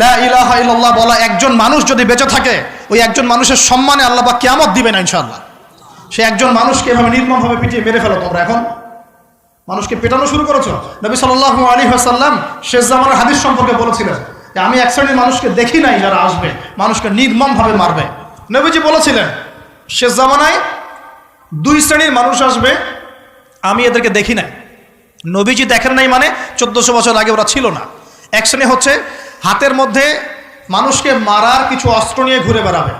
লা ইলাহা ইল্লাল্লাহ বলা একজন মানুষ যদি বেঁচে থাকে, ওই একজন মানুষের সম্মানে আল্লাহ বা কেয়ামত দিবে না ইনশাল্লাহ সে একজন মানুষকে এভাবে নির্মমভাবে পিটিয়ে মেরে ফেলো তোমরা এখন। মানুষকে পেটানো শুরু করেছ? নবী সাল্লাহ আলী হাসাল্লাম শেষ জামানের হাদিস সম্পর্কে বলেছিলেন যে, আমি এক শ্রেণির মানুষকে দেখি নাই যারা আসবে, মানুষকে নির্মমভাবে মারবে। নবীজি বলেছিলেন, শেষ জামানায় দুই শ্রেণির মানুষ আসবে, আমি এদেরকে দেখি নাই। নবীজি দেখেন নাই মানে চোদ্দশো বছর আগে ওরা ছিল না। এক শ্রেণি হচ্ছে হাতের মধ্যে মানুষকে মারার কিছু অস্ত্র নিয়ে ঘুরে বেড়াবে।